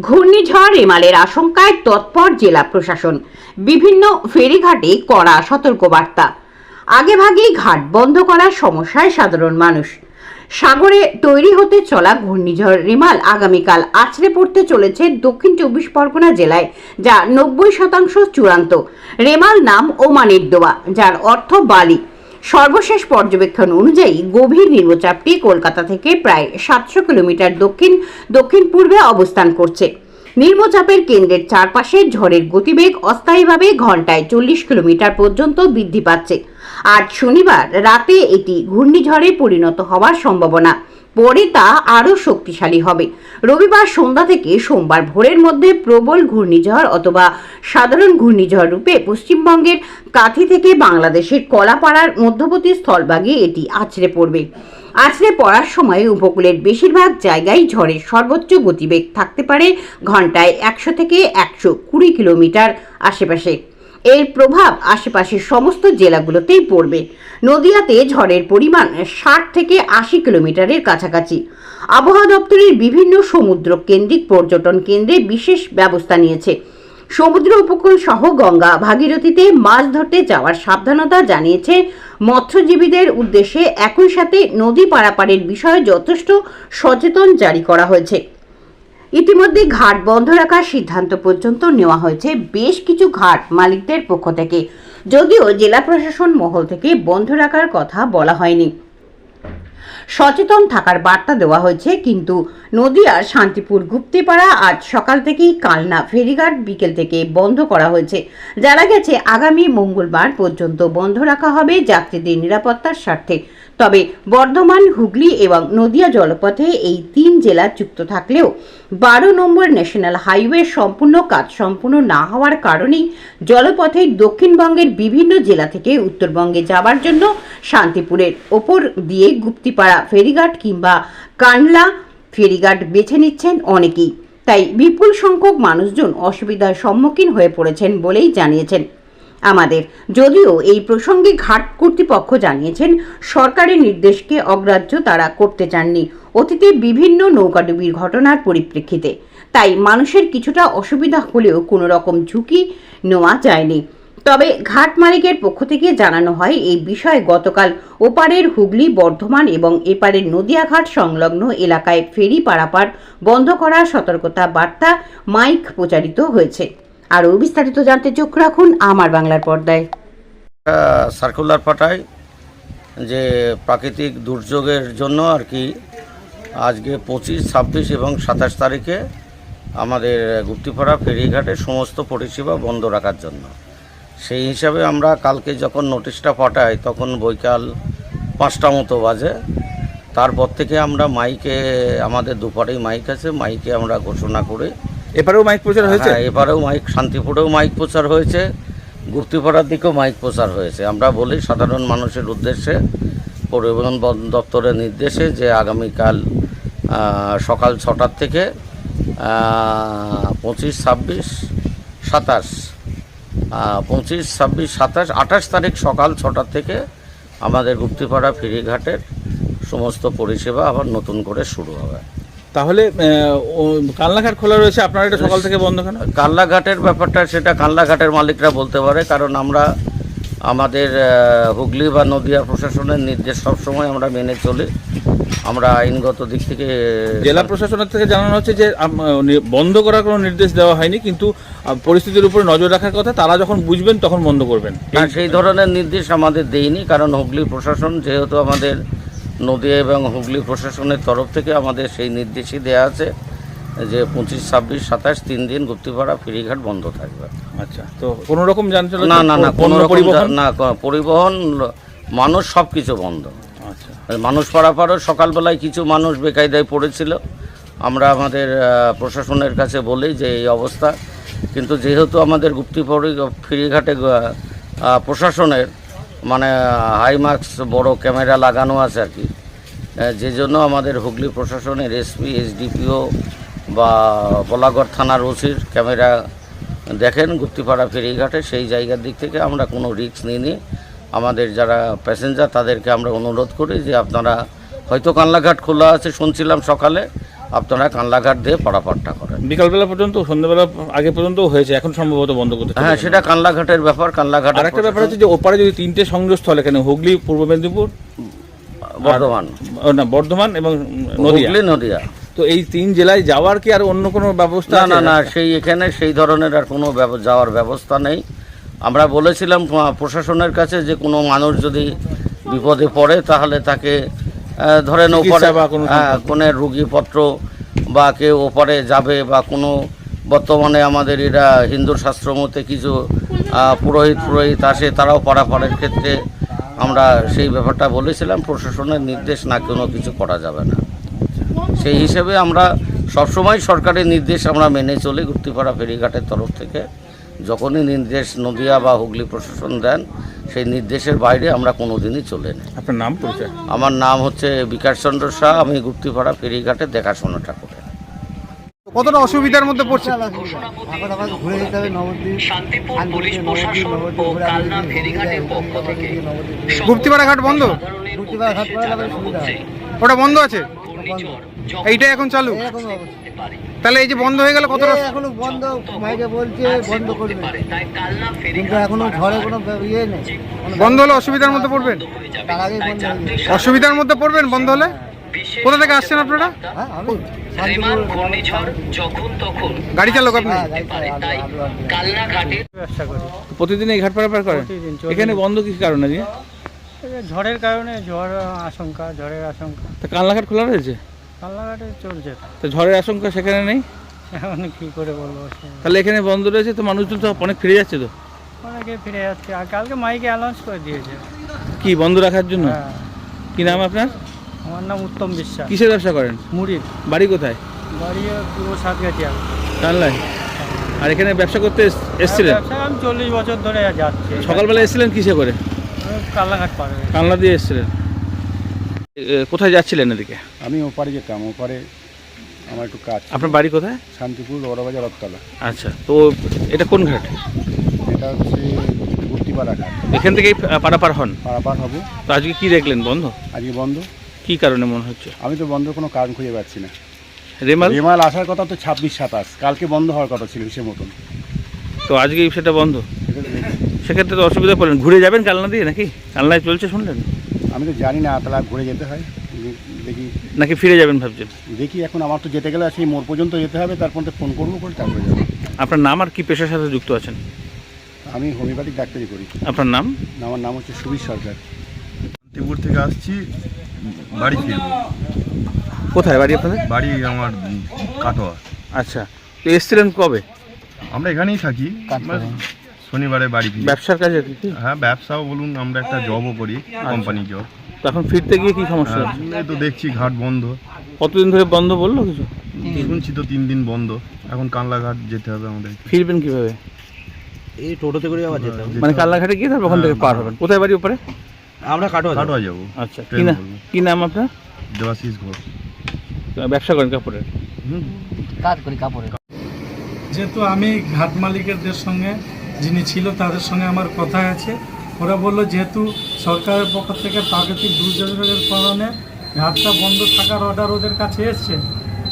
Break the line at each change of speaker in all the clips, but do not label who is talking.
ঘূর্ণিঝড় রেমালের আশঙ্কায় তৎপর জেলা প্রশাসন। বিভিন্ন ফেরিঘাটে কড়া সতর্কবার্তা। আগেভাগেই ঘাট বন্ধ করার সমস্যায় সাধারণ মানুষ। সাগরে তৈরি হতে চলা ঘূর্ণিঝড় রেমাল আগামীকাল আছড়ে পড়তে চলেছে দক্ষিণ চব্বিশ পরগনা জেলায়, যা নব্বই শতাংশ চূড়ান্ত। রেমাল নাম ওমানের দোয়া, যার অর্থ বালি। সর্বশেষ পর্যবেক্ষণ অনুযায়ী গভীর নিম্নচাপটি কলকাতা থেকে প্রায় সাতশো কিলোমিটার দক্ষিণ দক্ষিণ পূর্বে অবস্থান করছে। নিম্নচাপের কেন্দ্রের চারপাশে ঝড়ের গতিবেগ অস্থায়ীভাবে ঘন্টায় চল্লিশ কিলোমিটার পর্যন্ত বৃদ্ধি পাচ্ছে। আজ শনিবার রাতে এটি ঘূর্ণিঝড়ে পরিণত হওয়ার সম্ভাবনা। পরে তা আরও শক্তিশালী হবে। রবিবার সন্ধ্যা থেকে সোমবার ভোরের মধ্যে প্রবল ঘূর্ণিঝড় অথবা সাধারণ ঘূর্ণিঝড় রূপে পশ্চিমবঙ্গের কাঁথি থেকে বাংলাদেশের কলাপাড়ার মধ্যবর্তী স্থলভাগে এটি আছড়ে পড়বে। আছড়ে পড়ার সময় উপকূলের বেশিরভাগ জায়গায় ঝড়ের সর্বোচ্চ গতিবেগ থাকতে পারে ঘন্টায় একশো থেকে একশো কুড়ি কিলোমিটার আশেপাশে। এর প্রভাব আশেপাশের সমস্ত জেলাগুলোতেই পড়বে। নদিয়াতে ঝড়ের পরিমাণ ষাট থেকে আশি কিলোমিটারের কাছাকাছি। আবহাওয়া দপ্তরের বিভিন্ন সমুদ্র কেন্দ্রিক পর্যটন কেন্দ্রে বিশেষ ব্যবস্থা নিয়েছে। সমুদ্র উপকূল সহ গঙ্গা ভাগীরথীতে মাছ ধরতে যাওয়ার সাবধানতা জানিয়েছে মৎস্যজীবীদের উদ্দেশ্যে একই সাথে নদী পারাপারের বিষয়ে যথেষ্ট সচেতন জারি করা হয়েছে। ইতিমধ্যে ঘাট বন্ধ রাখার সিদ্ধান্ত পর্যন্ত নেওয়া হয়েছে বেশ কিছু ঘাট মালিকদের পক্ষ থেকে। যদিও জেলা প্রশাসন মহল থেকে বন্ধ রাখার কথা বলা হয়নি। সচেতন থাকার বার্তা দেওয়া হয়েছে, কিন্তু নদিয়ার শান্তিপুর গুপ্তিপাড়া আজ সকাল থেকেই কালনা ফেরিঘাট বিকেল থেকে বন্ধ করা হয়েছে। জানা গেছে, আগামী মঙ্গলবার পর্যন্ত বন্ধ রাখা হবে যাত্রীদের নিরাপত্তার স্বার্থে। তবে বর্ধমান, হুগলি এবং নদিয়া জলপথে এই তিন জেলা যুক্ত থাকলেও বারো নম্বর ন্যাশনাল হাইওয়ে সম্পূর্ণ কাজ সম্পূর্ণ না হওয়ার কারণেই জলপথে দক্ষিণবঙ্গের বিভিন্ন জেলা থেকে উত্তরবঙ্গে যাওয়ার জন্য শান্তিপুরের ওপর দিয়ে গুপ্তিপাড়া ফেরিঘাট কিংবা কানলা ফেরিঘাট বেছে নিচ্ছেন অনেকেই। তাই বিপুল সংখ্যক মানুষজন অসুবিধার সম্মুখীন হয়ে পড়েছেন বলেই জানিয়েছেন। আমাদের। যদিও এই প্রসঙ্গে ঘাট কর্তৃপক্ষ জানিয়েছেন, সরকারের নির্দেশকে অগ্রাহ্য তারা করতে চাননি। অতীতে বিভিন্ন নৌকাডুবির ঘটনার পরিপ্রেক্ষিতে। তাই মানুষের কিছুটা অসুবিধা হলেও কোনো রকম ঝুঁকি নেওয়া যায়নি। তবে ঘাট মালিকের পক্ষ থেকে জানানো হয়, এই বিষয়ে গতকাল ওপারের হুগলি, বর্ধমান এবং এপারের নদিয়াঘাট সংলগ্ন এলাকায় ফেরি পারাপার বন্ধ করার সতর্কতা বার্তা মাইক প্রচারিত হয়েছে। আরও বিস্তারিত জানতে চোখ রাখুন আমার বাংলার পর্দায়।
সার্কুলার পাঠায় যে প্রাকৃতিক দুর্যোগের জন্য আর কি আজকে পঁচিশ, ছাব্বিশ এবং সাতাশ তারিখে আমাদের গুপ্তিপাড়া ফেরিঘাটে সমস্ত পরিষেবা বন্ধ রাখার জন্য। সেই হিসাবে আমরা কালকে যখন নোটিশটা পাঠাই তখন বৈকাল পাঁচটা মতো বাজে। তারপর থেকে আমরা মাইকে, আমাদের দুপারেই মাইক আছে, মাইকে আমরা ঘোষণা করে
এপারেও মাইক প্রচার হয়েছে?
হ্যাঁ এবারেও মাইক, শান্তিপুরেও মাইক প্রচার হয়েছে গুপ্তিপাড়ার দিকেও মাইক প্রচার হয়েছে। আমরা বলি সাধারণ মানুষের উদ্দেশ্যে, পরিবহন দপ্তরের নির্দেশে যে আগামীকাল সকাল ছটার থেকে পঁচিশ, ছাব্বিশ, সাতাশ পঁচিশ, ছাব্বিশ, সাতাশ, আঠাশ তারিখ সকাল ছটার থেকে আমাদের গুপ্তিপাড়া ফেরিঘাটের সমস্ত পরিষেবা আবার নতুন করে শুরু হবে।
তাহলে কালনাঘাট খোলা রয়েছে আপনারা এটা সকাল থেকে বন্ধ কেন?
কাল্লাঘাটের ব্যাপারটা সেটা কাল্লাঘাটের মালিকরা বলতে পারে কারণ আমরা আমাদের হুগলি বা নদিয়া প্রশাসনের নির্দেশ সবসময় আমরা মেনে চলি। আমরা আইনগত দিক থেকে
জেলা প্রশাসনের থেকে জানানো হচ্ছে যে বন্ধ করার কোনো নির্দেশ দেওয়া হয়নি কিন্তু পরিস্থিতির উপরে নজর রাখার কথা তারা যখন বুঝবেন তখন বন্ধ করবেন।
সেই ধরনের নির্দেশ আমাদের দেয়নি কারণ হুগলি প্রশাসন যেহেতু আমাদের নদিয়া এবং হুগলি প্রশাসনের তরফ থেকে আমাদের সেই নির্দেশই দেওয়া আছে যে পঁচিশ ছাব্বিশ সাতাশ তিন দিন গুপ্তিপাড়া ফেরিঘাট বন্ধ থাকবে।
আচ্ছা তো কোনো রকম যান
না না না কোনো
পরিবহন?
না পরিবহন মানুষ সব কিছু বন্ধ।
আচ্ছা।
মানুষ পারাপারও সকালবেলায় কিছু মানুষ বেকায়দায় পড়েছিল। আমরা আমাদের প্রশাসনের কাছে বলি যে এই অবস্থা। কিন্তু যেহেতু আমাদের গুপ্তি পরি- ফেরিঘাটে প্রশাসনের মানে হাইমার্কস বড় ক্যামেরা লাগানো আছে আর কি। যে জন্য আমাদের হুগলি প্রশাসনের এসপি এসডিপিও বা বলাগড় থানার ওসির ক্যামেরা দেখেন, গুপ্তিপাড়া ফেরিঘাটে, সেই জায়গার দিক থেকে আমরা কোনো রিস্ক নিইনি আমাদের যারা প্যাসেঞ্জার তাদেরকে আমরা অনুরোধ করি যে আপনারা হয়তো কানলাঘাট খোলা আছে, শুনছিলাম সকালে আপনারা কানলাঘাট দিয়ে পারাপারটা করেন।
বিকালবেলা পর্যন্ত সন্ধ্যাবেলা আগে পর্যন্ত হয়েছে এখন সম্ভবত বন্ধ করতে
হ্যাঁ সেটা কানলাঘাটের ব্যাপার কানলাঘাট
আর একটা ব্যাপার হচ্ছে যে ওপারে যদি তিনটে সংযোগস্থল এখানে হুগলি পূর্ব মেদিনীপুর
বর্ধমান।
না বর্ধমান এবং নদীয়া।
হুগলি নদিয়া।
তো এই তিন জেলায় যাওয়ার কি আর অন্য কোনো ব্যবস্থা
না না সেই এখানে সেই ধরনের আর কোনো ব্যব- যাওয়ার ব্যবস্থা নেই। আমরা বলেছিলাম প্রশাসনের কাছে যে কোনো মানুষ যদি বিপদে পড়ে তাহলে তাকে ধরেন ওপারে
কোনো
হ্যাঁ কোনো রুগীপত্র বা কেউ ওপারে যাবে বা কোনো বর্তমানে আমাদের এরা হিন্দু শাস্ত্র মতে কিছু পুরোহিত পুরোহিত আসে তারাও পারাপারের ক্ষেত্রে আমরা সেই ব্যাপারটা বলেছিলাম প্রশাসনের নির্দেশ না কোনো কিছু করা যাবে না। সেই হিসেবে আমরা সবসময় সরকারের নির্দেশ আমরা মেনে চলি গুপ্তিপাড়া ফেরিঘাটের তরফ থেকে। যখনই নির্দেশ নদিয়া বা হুগলি প্রশাসন দেন সেই নির্দেশের বাইরে আমরা কোনো দিনই চলে না।
আপনার নাম পরিচয়?
আমার নাম হচ্ছে বিকাশ চন্দ্র শাহ আমি গুপ্তিপাড়া ফেরিঘাটে দেখাশোনাটা করি
কতটা অসুবিধার মধ্যে পড়ছে?
এখন আমাকে ঘুরে যেতে হবে নবদ্বীপ
শান্তিপুর
শান্তিপুর,
পুলিশ
নবদ্বীপ,
প্রশাসন
নবদ্বীপ
ও
ঘুরে
কালনা
আমি
ফেরিঘাটের
ঘুরে
পক্ষ
যাব,
থেকে
নবদ্বীপ।
গুপ্তিপাড়া ঘাট বন্ধ ওটা বন্ধ আছে? এইটা এখন চালু? তাহলে এই যে বন্ধ হয়ে গেল কতটা?
এ এখনও বন্ধ মাইকে বলছে বন্ধ করবে। কিন্তু এখনও ঝড়ে কোনো ইয়ে নেই।
বন্ধ হলে অসুবিধার মধ্যে পড়বেন?
তার বন্ধ হয়ে যাবে।
অসুবিধার মধ্যে পড়বেন বন্ধ হলে? কোথা থেকে আসছেন আপনারা?
হ্যাঁ
তখন
গাড়ি চালক আপনি?
হ্যাঁ,
ঘাটে
প্রতিদিন এই ঘাট পারাপার করেন? এখানে বন্ধ কি কারণে
ঝড়ের কারণে ঝড় আশঙ্কা ঝড়ের আশঙ্কা।
তা কানলাঘাট খোলা রয়েছে?
কাল্লাঘাটে চলছে।
তো ঝড়ের আশঙ্কা সেখানে নেই?
এখন কি করে বলব
তাহলে এখানে বন্ধ রয়েছে তো মানুষজন তো অনেক ফিরে যাচ্ছে তো?
অনেকে ফিরে যাচ্ছে আর কালকে মাইকে অ্যানাউন্স করে দিয়েছে।
কি বন্ধ রাখার জন্য?
হ্যাঁ।
কি নাম আপনার?
আমার নাম উত্তম বিশ্বাস।
কিসের ব্যবসা করেন?
মুড়ির।
বাড়ি কোথায়?
বাড়ি পূর্ব সাতগাছিয়া
কানলায় আর এখানে ব্যবসা করতে এস- এসছিলেন?
আমি চল্লিশ বছর ধরে যাচ্ছি।
সকালবেলা এসেছিলেন কিসে করে?
কাল্লাঘাট পার হয়ে
দিয়ে এসেছিলেন। কোথায় যাচ্ছিলেন এদিকে?
আমি ওপারে যেতাম ওপারে আমার একটু কাজ
আপনার বাড়ি কোথায়?
শান্তিপুর বড়বাজার রথতলা।
আচ্ছা তো এটা কোন ঘাট?
এটা হচ্ছে গুপ্তিপাড়া ঘাট
এখান থেকেই পারাপার হন?
পারাপার হব।
তো আজকে কি দেখলেন বন্ধ?
আজকে বন্ধ।
কি কারণে মনে হচ্ছে?
আমি তো বন্ধ কোনো কারণ খুঁজে পাচ্ছি না।
রেমাল?
রেমাল আসার কথা তো ছাব্বিশ সাতাশ। কালকে বন্ধ হওয়ার কথা ছিল সে মতন।
তো আজকে সেটা বন্ধ?
তো দেখি।
সেক্ষেত্রে তো অসুবিধা পড়লেন। ঘুরে যাবেন কালনা দিয়ে নাকি? কালনায় চলছে শুনলেন?
আমি তো জানি না তাহলে ঘুরে যেতে হয়।
নাকি ফিরে যাবেন ভাবছেন?
দেখি এখন আমার তো যেতে গেলে সেই মোড় পর্যন্ত যেতে হবে তারপর তো ফোন করব করে তারপরে যাব।
আপনার নাম আর কি পেশার সাথে যুক্ত আছেন?
আমি হোমিওপ্যাথিক ডাক্তারি করি।
আপনার নাম?
আমার নাম হচ্ছে সুবীর সরকার।
শান্তিপুর থেকে আসছি বাড়ি ফিরবো।
কোথায় বাড়ি আপনাদের?
বাড়ি আমার কাটোয়া।
আচ্ছা তো এসছিলেন কবে?
আমরা এখানেই থাকি। শনিবারে বাড়ি ফিরি।
ব্যবসার কাজে?
হ্যাঁ ব্যবসাও বলুন আমরা একটা জবও করি কোম্পানি জব
তো এখন ফিরতে গিয়ে কি সমস্যা? হচ্ছে
এই তো দেখছি ঘাট বন্ধ।
কতদিন ধরে বন্ধ বলল কিছু?
শুনছি তো তিন দিন বন্ধ। এখন কানলাঘাট যেতে হবে আমাদের।
ফিরবেন কীভাবে?
এই টোটোতে করে আবার যেতে হবে।
মানে কাল্লাঘাটে গিয়ে তারপর ওখান থেকে পার হবেন। কোথায় বাড়ি ওপরে?
আমরা কাটোয়া যাব।
কাটোয়া যাব।
আচ্ছা কি
ট্রেন
না কি নাম আপনার?
দেবাশিস ঘোষ।
ব্যবসা করেন কাপড়ের।
কাজ করি কাপড়ে
যেহেতু আমি ঘাট মালিকদের সঙ্গে যিনি ছিল তাদের সঙ্গে আমার কথা আছে। ওরা বলল যেহেতু সরকারের পক্ষ থেকে প্রাকৃতিক দুর্যোগের কারণে ঘাটটা বন্ধ থাকার অর্ডার ওদের কাছে এসছে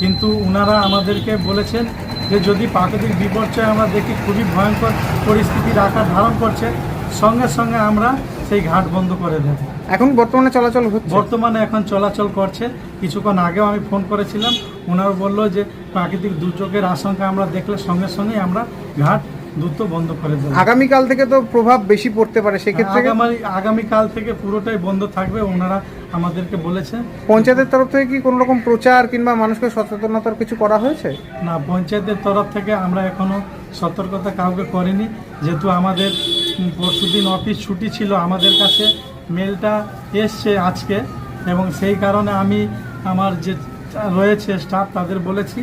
কিন্তু ওনারা আমাদেরকে বলেছেন যে যদি প্রাকৃতিক বিপর্যয় আমরা দেখি খুবই ভয়ঙ্কর পরিস্থিতির আকার ধারণ করছে সঙ্গে সঙ্গে আমরা সেই ঘাট বন্ধ করে দেবো।
এখন বর্তমানে চলাচল
বর্তমানে এখন চলাচল করছে। কিছুক্ষণ আগেও আমি ফোন করেছিলাম ওনারা বলল যে প্রাকৃতিক দুর্যোগের আশঙ্কা আমরা দেখলে সঙ্গে সঙ্গেই আমরা ঘাট দ্রুত বন্ধ করে দেবো।
আগামীকাল থেকে তো প্রভাব বেশি পড়তে পারে সেক্ষেত্রে
আগামী আগামীকাল থেকে পুরোটাই বন্ধ থাকবে ওনারা আমাদেরকে বলেছেন
পঞ্চায়েতের তরফ থেকে কি কোনো রকম প্রচার কিংবা মানুষকে সচেতনতার কিছু করা হয়েছে?
না পঞ্চায়েতের তরফ থেকে আমরা এখনও সতর্কতা কাউকে করিনি। যেহেতু আমাদের পরশুদিন অফিস ছুটি ছিল আমাদের কাছে মেলটা এসছে আজকে এবং সেই কারণে আমি আমার যে রয়েছে স্টাফ তাদের বলেছি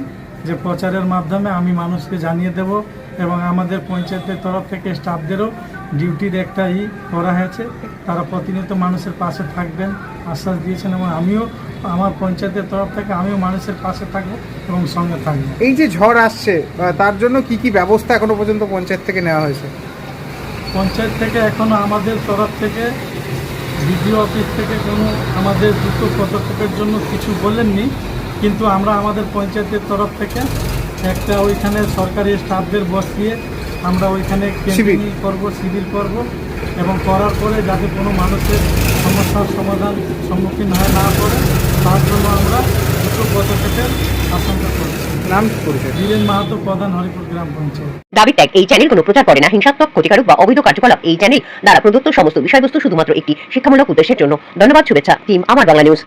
যে প্রচারের মাধ্যমে আমি মানুষকে জানিয়ে দেব। এবং আমাদের পঞ্চায়েতের তরফ থেকে স্টাফদেরও ডিউটির একটা ই করা হয়েছে। তারা প্রতিনিয়ত মানুষের পাশে থাকবেন আশ্বাস দিয়েছেন এবং আমিও আমার পঞ্চায়েতের তরফ থেকে আমিও মানুষের পাশে থাকব এবং সঙ্গে থাকব।
এই যে ঝড় আসছে তার জন্য কি কি ব্যবস্থা এখনও পর্যন্ত পঞ্চায়েত থেকে নেওয়া হয়েছে?
পঞ্চায়েত থেকে এখনও আমাদের তরফ থেকে বিডিও অফিস থেকে কোনো আমাদের দ্রুত পদক্ষেপের জন্য কিছু বলেননি। কিন্তু আমরা আমাদের পঞ্চায়েতের তরফ থেকে একটা ওইখানে সরকারি স্টাফদের বসিয়ে আমরা ওইখানে। করব শিবির করব এবং করার পরে যাতে কোনো মানুষের সমস্যার সমাধান সম্মুখীন হয় না করে তার জন্য আমরা দুটো পদক্ষেপের আশঙ্কা করছি
নাম
বীরেন মাহাতো প্রধান হরিপুর গ্রাম পঞ্চায়েত।
দাবি ত্যাগ এই চ্যানেল কোনো প্রচার করে না। হিংসাত্মক ক্ষতিকারক বা অবৈধ কার্যকলাপ এই চ্যানেল দ্বারা প্রদত্ত সমস্ত বিষয়বস্তু শুধুমাত্র একটি শিক্ষামূলক উদ্দেশ্যের জন্য। ধন্যবাদ শুভেচ্ছা। টিম আমার বাংলা নিউজ